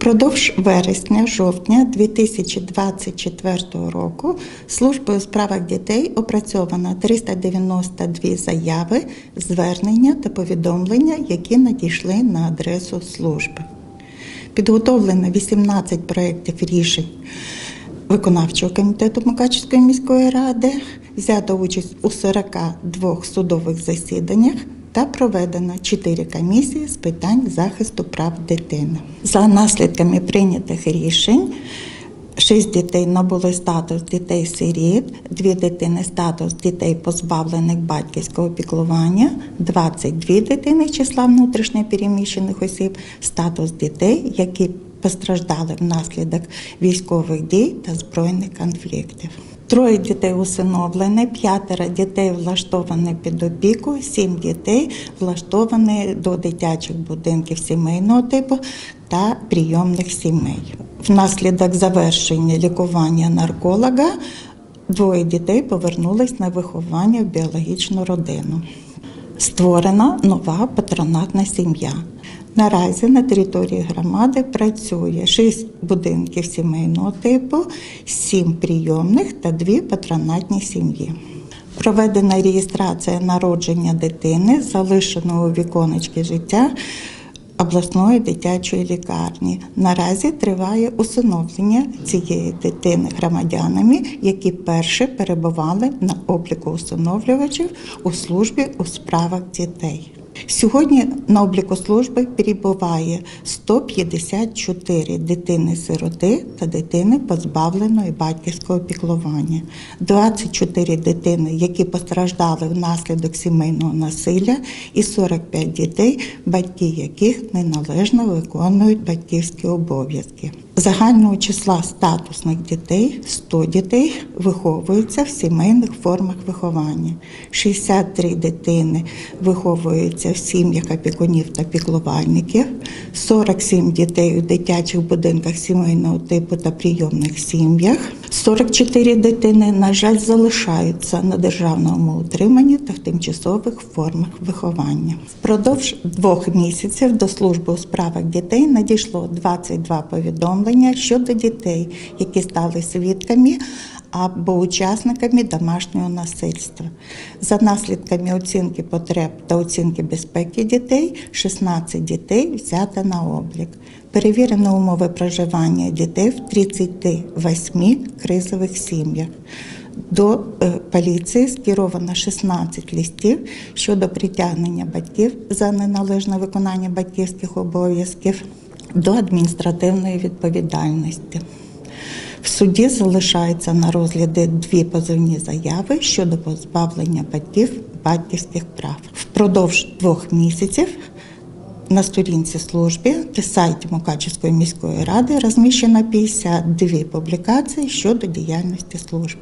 Впродовж вересня-жовтня 2024 року службою у справах дітей опрацьовано 392 заяви, звернення та повідомлення, які надійшли на адресу служби. Підготовлено 18 проєктів рішень виконавчого комітету Мукачівської міської ради, взято участь у 42 судових засіданнях та проведено 4 комісії з питань захисту прав дитини. За наслідками прийнятих рішень. Шість дітей набули статус дітей-сиріт, дві дитини статус дітей, позбавлених батьківського піклування, 22 дитини числа внутрішньо переміщених осіб, статус дітей, які постраждали внаслідок військових дій та збройних конфліктів. Троє дітей усиновлені, п'ятеро дітей влаштовані під опіку, сім дітей влаштовані до дитячих будинків сімейного типу та прийомних сімей. Внаслідок завершення лікування нарколога двоє дітей повернулись на виховання в біологічну родину. Створена нова патронатна сім'я. Наразі на території громади працює 6 будинків сімейного типу, 7 прийомних та 2 патронатні сім'ї. Проведена реєстрація народження дитини, залишеного у віконечки життя обласної дитячої лікарні. Наразі триває усиновлення цієї дитини громадянами, які перше перебували на обліку усиновлювачів у службі у справах дітей. Сьогодні на обліку служби перебуває 154 дитини-сироти та дитини позбавленої батьківського піклування, 24 дитини, які постраждали внаслідок сімейного насилля, і 45 дітей, батьки яких неналежно виконують батьківські обов'язки. Загального числа статусних дітей 100 дітей виховуються в сімейних формах виховання. 63 дитини виховуються в сім'ях опікунів та піклувальників, 47 дітей у дитячих будинках сімейного типу та прийомних сім'ях. 44 дитини, на жаль, залишаються на державному утриманні та в тимчасових формах виховання. Впродовж двох місяців до служби у справах дітей надійшло 22 повідомлення щодо дітей, які стали свідками або учасниками домашнього насильства. За наслідками оцінки потреб та оцінки безпеки дітей, 16 дітей взято на облік. Перевірено умови проживання дітей в 38 кризових сім'ях. До е, поліції скеровано 16 листів щодо притягнення батьків за неналежне виконання батьківських обов'язків до адміністративної відповідальності. В суді залишаються на розгляді дві позовні заяви щодо позбавлення батьків батьківських прав. Впродовж двох місяців на сторінці служби та сайті Мукачівської міської ради розміщено 52 публікації щодо діяльності служби.